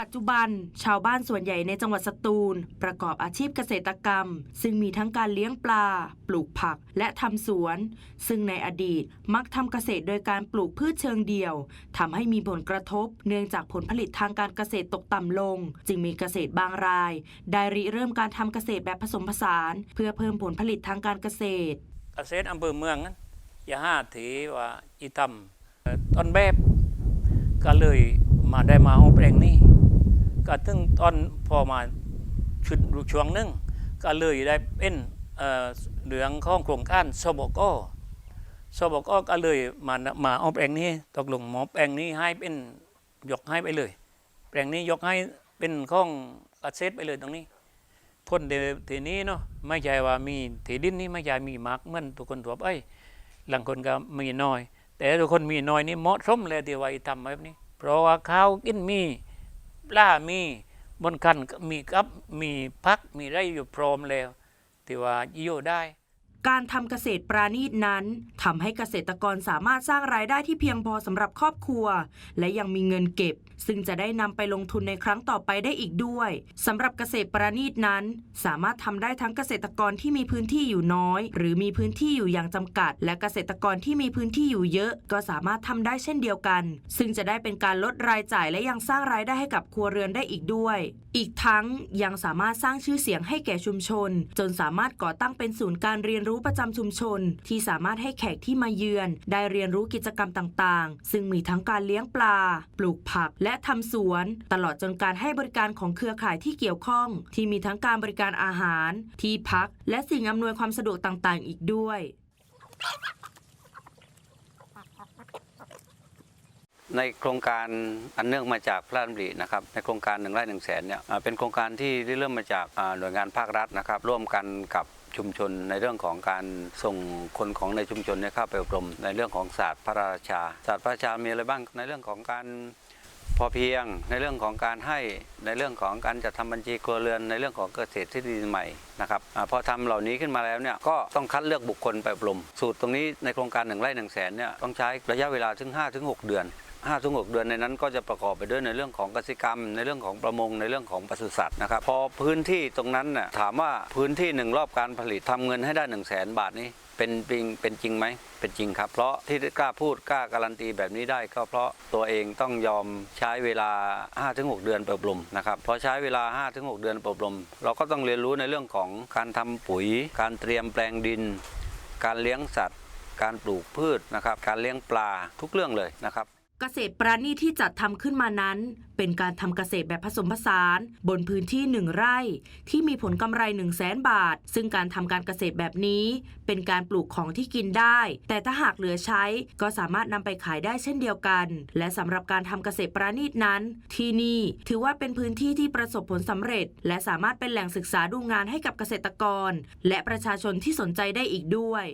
ปัจจุบัน ชาวบ้านส่วนใหญ่ในจังหวัดสตูล ประกอบอาชีพเกษตรกรรม ซึ่งมีทั้งการเลี้ยงปลา ปลูกผัก และทำสวน ซึ่งในอดีตมักทำเกษตรโดยการปลูกพืชเชิงเดี่ยวทำให้มีผลกระทบ เนื่องจากผลผลิตทางการเกษตรตกต่ำลง จึงมีเกษตรบางราย ได้ริเริ่มการทำเกษตรแบบผสมผสาน เพื่อเพิ่มผลผลิตทางการเกษตร เกษตรอำเภอเมืองนั้นอย่าห้าถือว่าอีทำต้นแบบก็เลยมาได้มาเอาแปลงนี้ ก็ถึงตอนพอมาชุดช่วงหนึงก็เลยได้เป็นเเหลืองข้องโครงการสบกสบกก็เลยมามาเอาแปลงนี้ตกลงหมอแปลงนี้ให้เป็นยกให้ไปเลย แปลงนี้ยกให้เป็นข้องเกษตไปเลยตรงนี้พ้นเดทีนี้เนาะไม่ใช่ว่ามีที่ดินนี่ไม่ใช่มีมากเหมือนทุกคนทั่วไปหลังคนก็มีน้อย แต่ทุกคนมีน้อยนี่เหมาะสมเลยที่ว่าทำแบบนี้ เพราะว่าข้าวกินมี ล่ามีบนคันก็มีกับมีพักมีไรอยู่พร้อมแล้วที่ว่าอยู่ได้ การทำเกษตรปราณีตนั้นทำให้เกษตรกรสามารถสร้างรายได้ที่เพียงพอสำหรับครอบครัว และยังมีเงินเก็บ ซึ่งจะได้นำไปลงทุนในครั้งต่อไปได้อีกด้วยสำหรับเกษตรปราณีตนั้น สามารถทำได้ทั้งเกษตรกรที่มีพื้นที่อยู่น้อย หรือมีพื้นที่อยู่อย่างจำกัด และเกษตรกรที่มีพื้นที่อยู่เยอะ ก็สามารถทำได้เช่นเดียวกัน ซึ่งจะได้เป็นการลดรายจ่ายและยังสร้างรายได้ให้กับครัวเรือนได้อีกด้วย อีกทั้งยังสามารถสร้างชื่อเสียงให้แก่ชุมชน จนสามารถก่อตั้งเป็นศูนย์การเรียนรู้รู้ประจำชุมชน ที่สามารถให้แขกที่มาเยือน ได้เรียนรู้กิจกรรมต่างๆ ซึ่งมีทั้งการเลี้ยงปลา ปลูกผัก และทำสวน ตลอดจนการให้บริการของเครือข่ายที่เกี่ยวข้อง ที่มีทั้งการบริการอาหาร ที่พัก และสิ่งอำนวยความสะดวกต่างๆ อีกด้วยในโครงการอันเนื่องมาจากพระราชดำรินะครับในโครงการหนึ่งไร่หนึ่งแสนเนี่ยเป็นโครงการที่ได้เริ่มมาจากหน่วยงานภาครัฐนะครับร่วมกันกับ ชุมชนในเรื่องของการส่งคนของในชุมชนเนี่ยเข้าไปอบรม ในเรื่องของศาสตร์พระราชา ศาสตร์พระราชามีอะไรบ้างในเรื่องของการพอเพียง ในเรื่องของการให้ในเรื่องของการจัดทำบัญชีครัวเรือนในเรื่องของเกษตรที่ดีใหม่นะครับอพอทำเหล่านี้ขึ้นมาแล้วเนี่ยก็ต้องคัดเลือกบุคคลไปอบรม สูตรตรงนี้ในโครงการหนึ่งไร่หนึ่งแสนเนี่ยต้องใช้ระยะเวลาถึง5ถึง6เดือน ห้าถึงหกเดือนในนั้นก็จะประกอบไปด้วยในเรื่องของกสิกรรม ในเรื่องของประมงในเรื่องของปศุสัตว์นะครับพอพื้นที่ตรงนั้นน่ะถามว่าพื้นที่หนึ่งรอบการผลิตทำเงินให้ได้1นึ่งแสนบาทนี้เป็นจริงเป็นจริงไหมเป็นจริงครับ เพราะที่กล้าพูดกล้าการันตีแบบนี้ได้ก็เพราะตัวเองต้องยอมใช้เวลา 5-6 เดือนอบรมนะครับพอใช้เวลา 5-6 เดือนอบรม เราก็ต้องเรียนรู้ในเรื่องของการทำปุ๋ย การเตรียมแปลงดิน การเลี้ยงสัตว์ การปลูกพืชนะครับการเลี้ยงปลาทุกเรื่องเลยนะครับ เกษตรปราณีตที่จัดทำขึ้นมานั้น เป็นการทำเกษตรแบบผสมผสาน บนพื้นที่1ไร่ ที่มีผลกำไร 1 0 0 0 0แสนบาท ซึ่งการทำการเกษตรแบบนี้ เป็นการปลูกของที่กินได้ แต่ถ้าหากเหลือใช้ ก็สามารถนำไปขายได้เช่นเดียวกัน และสำหรับการทำเกษตรปราณีตนั้น ที่นี่ถือว่าเป็นพื้นที่ที่ประสบผลสำเร็จ และสามารถเป็นแหล่งศึกษาดูงานให้กับเกษตรกร และประชาชนที่สนใจได้อีกด้วย